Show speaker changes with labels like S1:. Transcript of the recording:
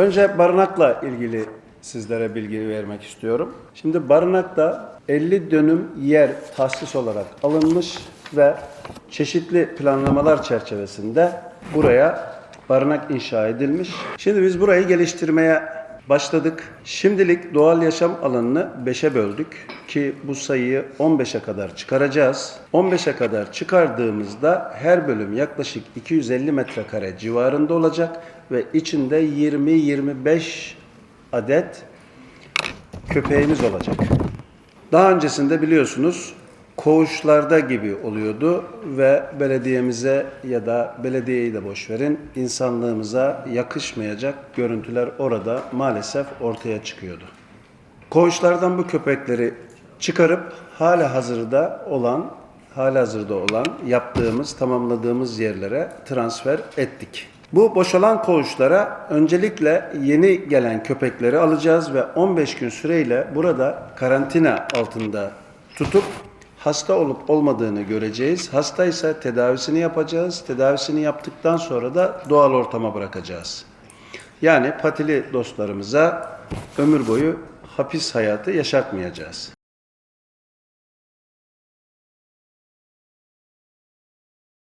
S1: Önce barınakla ilgili sizlere bilgi vermek istiyorum. Şimdi barınakta 50 dönüm yer tahsis olarak alınmış ve çeşitli planlamalar çerçevesinde buraya barınak inşa edilmiş. Şimdi biz burayı geliştirmeye başladık. Şimdilik doğal yaşam alanını 5'e böldük ki bu sayıyı 15'e kadar çıkaracağız. 15'e kadar çıkardığımızda her bölüm yaklaşık 250 metrekare civarında olacak ve içinde 20-25 adet köpeğimiz olacak. Daha öncesinde biliyorsunuz koğuşlarda gibi oluyordu ve belediyemize ya da belediyeyi de boş verin insanlığımıza yakışmayacak görüntüler orada maalesef ortaya çıkıyordu. Koğuşlardan bu köpekleri çıkarıp hala hazırda olan hala hazırda olan yaptığımız, tamamladığımız yerlere transfer ettik. Bu boşalan koğuşlara öncelikle yeni gelen köpekleri alacağız ve 15 gün süreyle burada karantina altında tutup hasta olup olmadığını göreceğiz. Hastaysa tedavisini yapacağız. Tedavisini yaptıktan sonra da doğal ortama bırakacağız. Yani patili dostlarımıza ömür boyu hapis hayatı yaşatmayacağız.